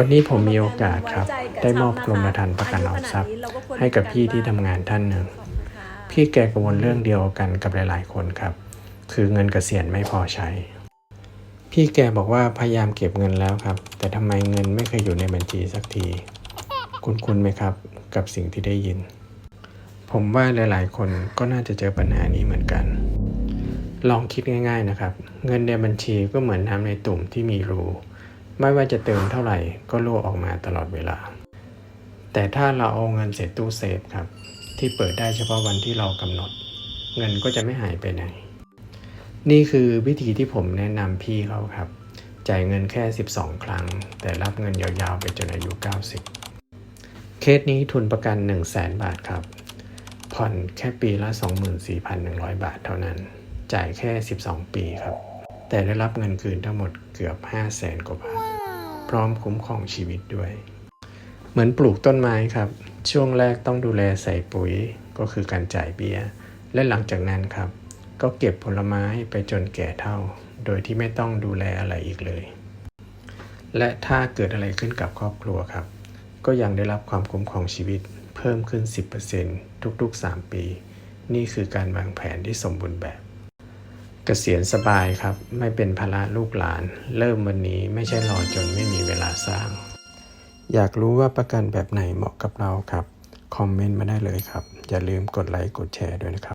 วันนี้ผมมีโอกาสครับ ได้มอบกรมธรรม์ประกันออมทรัพย์ ให้กับพี่ที่ทำงานท่านหนึ่ง พี่แกกังวลเรื่องเดียวกันกับหลาย ๆ คนครับ คือเงินเกษียณไม่พอใช้ พี่แกบอกว่าพยายามเก็บเงินแล้วครับ แต่ทำไมเงินไม่เคยอยู่ในบัญชีสักที คุณคุณไหมครับ กับสิ่งที่ได้ยิน ผมว่าหลาย ๆ คนก็น่าจะเจอปัญหานี้เหมือนกัน ลองคิดง่าย ๆ นะครับ เงินในบัญชีก็เหมือนน้ำในตุ่มที่มีรู ไม่ว่าจะเติมเท่าไหร่ก็รั่วออกมาตลอดเวลา แต่ถ้าเราเอาเงินเสร็จตู้เซฟครับ ที่เปิดได้เฉพาะวันที่เรากำหนด เงินก็จะไม่หายไปไหน นี่คือวิธีที่ผมแนะนำพี่เขาครับ จ่ายเงินแค่ 12 ครั้ง แต่รับเงินยาวๆไปจนอายุ 90 เคสนี้ทุนประกัน 1 0 0 0 0แบาทครับ ผ่อนแค่ปีละ 24,100 บาทเท่านั้น จ่ายแค่ 12 ปีครับ แต่ได้รับเงินคืนทั้งหมดเกือบ 5 0 0แสนกว่าบาท พร้อมคุ้มครองชีวิตด้วย เหมือนปลูกต้นไม้ครับ ช่วงแรกต้องดูแลใส่ปุ๋ยก็คือการจ่ายเบี้ย และหลังจากนั้นครับ ก็เก็บผลไม้ไปจนแก่เท่า โดยที่ไม่ต้องดูแลอะไรอีกเลย และถ้าเกิดอะไรขึ้นกับครอบครัวครับ ก็ยังได้รับความคุ้มครองชีวิตเพิ่มขึ้น 10%ทุกๆ 3 ปี นี่คือการวางแผนที่สมบูรณ์แบบ เกษียณสบายครับ ไม่เป็นภาระลูกหลาน เริ่มวันนี้ไม่ใช่รอจนไม่มีเวลาสร้าง อยากรู้ว่าประกันแบบไหนเหมาะกับเราครับ คอมเมนต์มาได้เลยครับ อย่าลืมกดไลค์กดแชร์ด้วยนะครับ